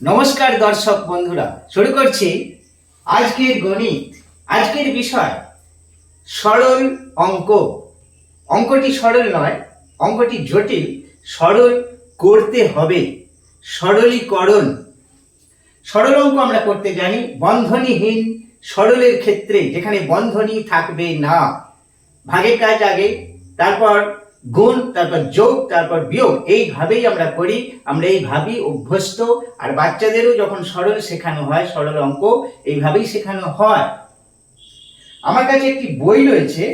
নমস্কার দর্শক বন্ধুরা, শুরু করছি আজকের গণিত। আজকের বিষয় সরল অঙ্ক। অঙ্কটি সরল নয়, অঙ্কটি জটিল। সরল করতে হবে, সরলীকরণ। সরল অঙ্ক আমরা করতে জানি, বন্ধনীহীন সরলের ক্ষেত্রে, যেখানে বন্ধনী থাকবে না। ভাগের কাজ আগে, তারপর গুণ, তারপর যোগ, তারপর বিয়োগ, এইভাবেই আমরা করি, আমরা এইভাবেই অভ্যস্ত, আর বাচ্চাদেরও যখন সরল শেখানো হয়, সরল অঙ্ক, এইভাবেই শেখানো হয়। আমার কাছে একটি বই রয়েছে,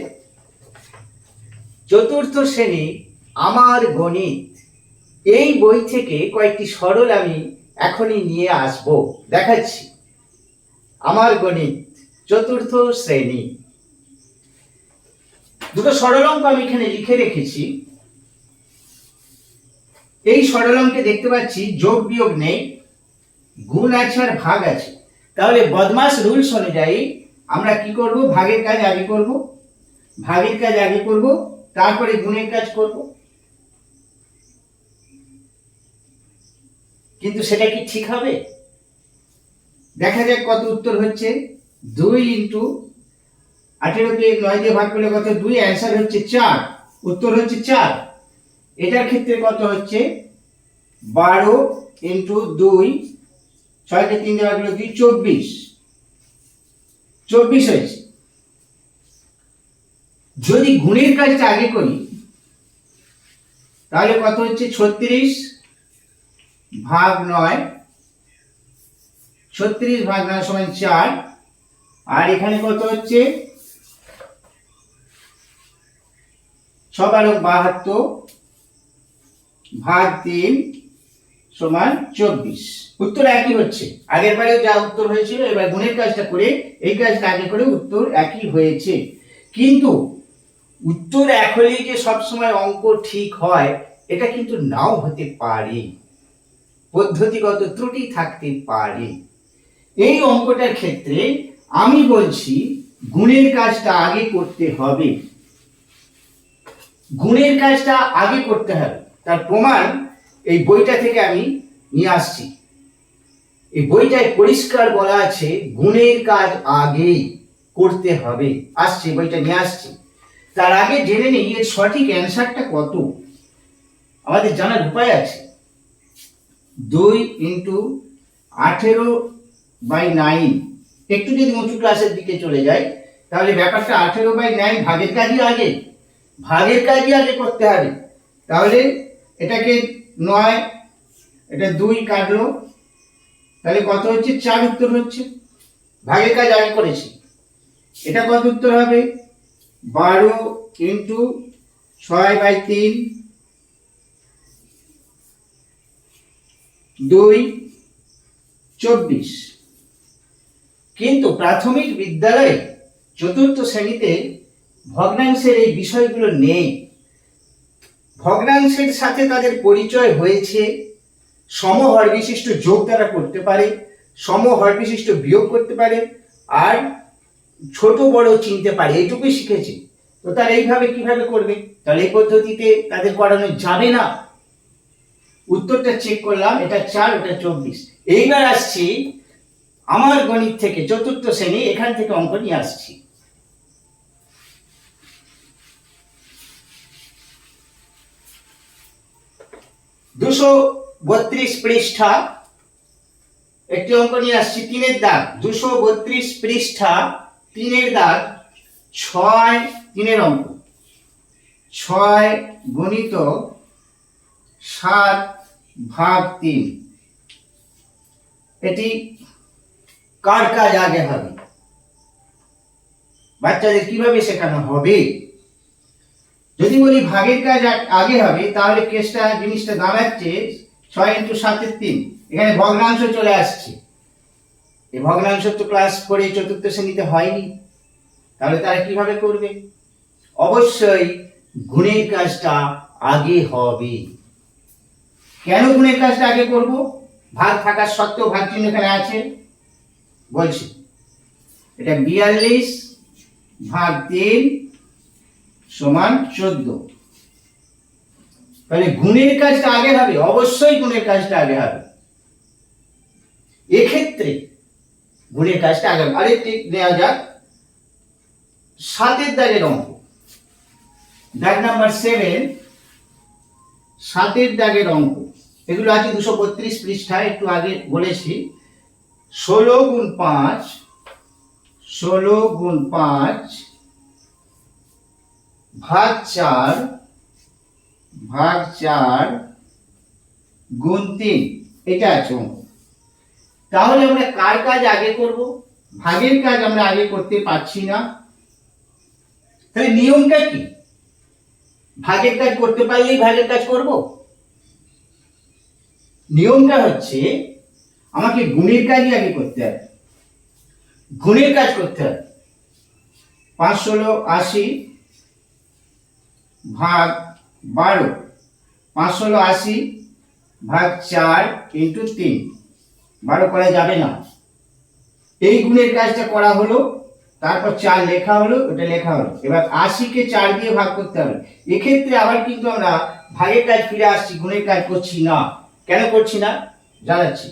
চতুর্থ শ্রেণি, আমার গণিত। এই বই থেকে কয়েকটি সরল আমি এখনই নিয়ে আসব, দেখাচ্ছি। আমার গণিত, চতুর্থ শ্রেণি। দুটো সরল অঙ্ক আমি এখানে লিখে রেখেছি। এই সরল অঙ্কে দেখতে পাচ্ছি যোগ বিয়োগ নেই, গুণ আছে আর ভাগ আছে। তাহলে বদমাস রুলস অনুযায়ী আমরা কি করব? ভাগের কাজ আগে করব, ভাগের কাজ আগে করব, তারপরে গুণের কাজ করব। কিন্তু সেটা কি ঠিক হবে? দেখা যাক কত উত্তর হচ্ছে। দুই ইন্টু আঠেরোকে নয় দিয়ে ভাগ করলে কত? দুই অ্যান্সার হচ্ছে চার। উত্তর হচ্ছে চার। এটার ক্ষেত্রে কত হচ্ছে? বারো ইন্টু দুই ছয়কে তিন ভাগ করলে দুই, চব্বিশ। চব্বিশ হয়েছে। যদি গুণের কাজটা আগে করি, তাহলে কত হচ্ছে? ছত্রিশ ভাগ নয়, ছত্রিশ ভাগ নয় সমান চার। আর এখানে কত হচ্ছে? বারো বাহাত্তর ভাগ তিন সমান চব্বিশ। উত্তর একই হচ্ছে। আগের বারে যা উত্তর হয়েছিল, এবার গুণের কাজটা করে, এই কাজটা আগে করে উত্তর একই হয়েছে। কিন্তু উত্তর এক হলেই যে সবসময় অঙ্ক ঠিক হয়, এটা কিন্তু নাও হতে পারে। পদ্ধতিগত ত্রুটি থাকতে পারে। এই অঙ্কটার ক্ষেত্রে আমি বলছি, গুণের কাজটা আগে করতে হবে। গুণের কাজটা আগে করতে হবে। তার প্রমাণ এই বইটা থেকে আমি নিয়ে আসছি। এই বইটায় পরিষ্কার বলা আছে, গুণের কাজ আগে করতে হবে। আসছে, বইটা নিয়ে আসছি। তার আগে জেনে নিই, এর সঠিক অ্যান্সারটা কত? আমাদের জানার উপায় আছে। দুই ইন্টু আঠেরো বাই নাইন। একটু যদি উঁচু ক্লাসের দিকে চলে যায় তাহলে ব্যাপারটা আঠেরো বাই নাইন ভাগের কাজই আগে। ভাগের কাজই আগে করতে হবে। তাহলে এটাকে নয়, এটা দুই কাটলো। তাহলে কত হচ্ছে? চার উত্তর হচ্ছে। ভাগের কাজ আগে করেছি। এটা কত উত্তর হবে? বারো ইন্টু ছয় বাই তিন। দুই, চব্বিশ। কিন্তু প্রাথমিক বিদ্যালয়ে চতুর্থ শ্রেণীতে ভগ্নাংশের এই বিষয়গুলো নেই। ভগ্নাংশের সাথে তাদের পরিচয় হয়েছে। সমহর বিশিষ্ট যোগ তারা করতে পারে সমহর বিশিষ্ট বিয়োগ করতে পারে, আর ছোট বড় চিনতে পারে, এইটুকুই শিখেছে। তো তারা এইভাবে কীভাবে করবে? তাহলে এই পদ্ধতিতে তাদের করানো যাবে না। উত্তরটা চেক করলাম, এটা চার, ওটা চব্বিশ। এইবার আসছি, আমার গণিত থেকে চতুর্থ শ্রেণি, এখান থেকে অঙ্ক নিয়ে আসছি। দুশো বত্রিশ পৃষ্ঠা। একটি অঙ্ক নিয়ে আসছি, তিনের দাগ। দুশো বত্রিশ পৃষ্ঠা, তিনের দাগ ছয় তিনের অঙ্ক। ছয় গণিত সাত ভাগ তিন। এটি কার কাজ আগে হবে? বাচ্চাদের কীভাবে শেখানো হবে? যদি বলি ভাগের কাজ আগে হবে, তাহলে কেসটা জিনিসটা দাঁড়াচ্ছে ছয় ইন্টু সাতের তিন। এখানে ভগ্নাংশ চলে আসছে। এই ভগ্নাংশ তো ক্লাস করে চতুর্থ শ্রেণীতে হয়নি। তাহলে তারা কীভাবে করবে? অবশ্যই গুণের কাজটা আগে হবে। কেন গুণের কাজটা আগে করব? ভাগ থাকার সত্ত্বেও ভাগ চিহ্ন এখানে আছে। বলছি, এটা বিয়াল্লিশ ভাগ তিন সমান চোদ্দ। তাহলে গুণের কাজটা আগে হবে, অবশ্যই গুণের কাজটা আগে হবে। এক্ষেত্রে গুণের কাজটা আগে আরেকটি নেওয়া যাক। সাতের দাগের অঙ্ক। দাগ নাম্বার সেভেন, সাতের দাগের অঙ্ক। এগুলো আছে দুশো বত্রিশ পৃষ্ঠায়, একটু আগে বলেছি। ষোলো গুণ পাঁচ, ষোলো গুণ পাঁচ ভাগ চার ভাগ চার গুণ তিন, এটা আছে তাহলে আমরা কার কাজ আগে করব? ভাগের কাজ আমরা আগে করতে পারছি না। তাহলে নিয়মটা কি? ভাগের কাজ করতে পারলেই ভাগের কাজ করব? নিয়মটা হচ্ছে আমাকে গুণের কাজই আগে করতে হবে। গুণের কাজ করতে হবে। পাঁচ ষোলো আশি ভাগ বারো। পাঁচ ষোলো আশি ভাগ চার ইন্টু তিন। বারো করা যাবে না। এই গুণের কাজটা করা হলো, তারপর চার লেখা হলো, ওটা লেখা হলো। এবার আশিকে চার দিয়ে ভাগ করতে হবে। এক্ষেত্রে আবার কিন্তু আমরা ভাগের কাজ ফিরে আসছি, গুণের কাজ করছি না। কেন করছি না? জানাচ্ছি।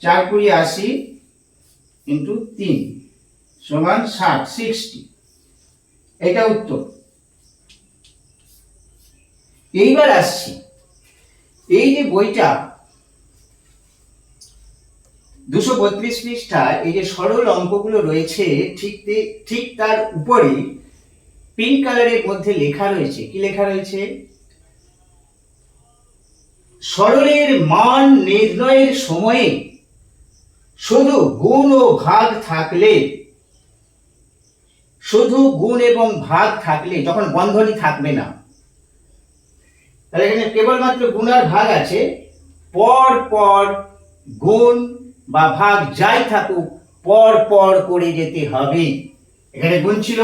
চার কুড়ি আশি ইন্টু তিন সমান ষাট, সিক্সটি। এটা উত্তর। এইবার আসছি। এই যে বইটা, দুশো বত্রিশ পৃষ্ঠায় এই যে সরল অঙ্কগুলো রয়েছে, ঠিক ঠিক তার উপরে পিঙ্ক কালারের মধ্যে লেখা রয়েছে। কি লেখা রয়েছে? সরলের মান নির্ণয়ের সময়ে শুধু গুণ ও ভাগ থাকলে, শুধু গুণ এবং ভাগ থাকলে, যখন বন্ধনী থাকবে না তাহলে এখানে কেবলমাত্র গুণ আর ভাগ আছে। পর পর গুণ বা ভাগ যাই থাকুক, পর পর করে যেতে হবে। এখানে গুণ ছিল,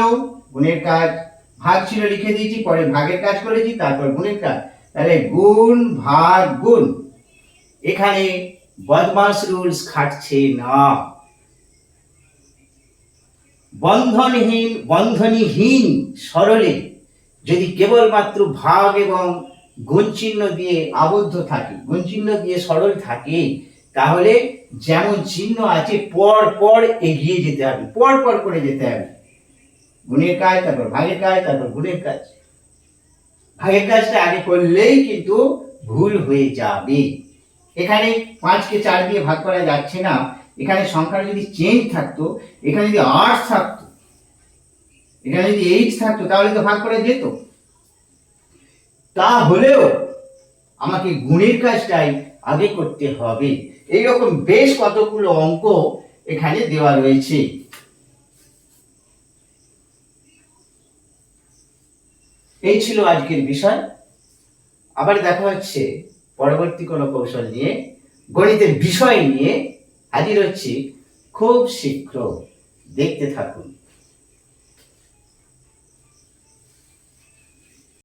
গুণের কাজ ভাগ ছিল লিখে দিয়েছি, পরে ভাগের কাজ করেছি, তারপর গুণের কাজ। তাহলে গুণ, ভাগ, গুণ। এখানে বদমাস রুলস খাটছে না। বন্ধনহীন, বন্ধনীহীন সরলে যদি কেবলমাত্র ভাগ এবং গুণ চিহ্ন দিয়ে আবদ্ধ থাকে গুণ চিহ্ন দিয়ে সরল থাকে, তাহলে যেমন চিহ্ন আছে, পর পর এগিয়ে যেতে হবে, পর পর করে যেতে হবে। গুণের কাজ, তারপর ভাগের কাজ, তারপর গুণের কাজ। ভাগের কাজটা আগে করলেই কিন্তু ভুল হয়ে যাবে। এখানে পাঁচকে চার দিয়ে ভাগ করা যাচ্ছে না। এখানে সংখ্যাটা যদি চেঞ্জ থাকতো, এখানে যদি আট থাকতো, এখানে যদি এইট থাকতো, তাহলে তো ভাগ করা যেত। তা হলেও আমাকে গুণের কাজটাই আগে করতে হবে। এইরকম বেশ কতগুলো অঙ্ক এখানে দেওয়া রয়েছে। এই ছিল আজকের বিষয়। আবার দেখা হচ্ছে পরবর্তী কোনো কৌশল নিয়ে। গণিতের বিষয় নিয়ে হাজির হচ্ছি। খুব শীঘ্র দেখতে থাকুন।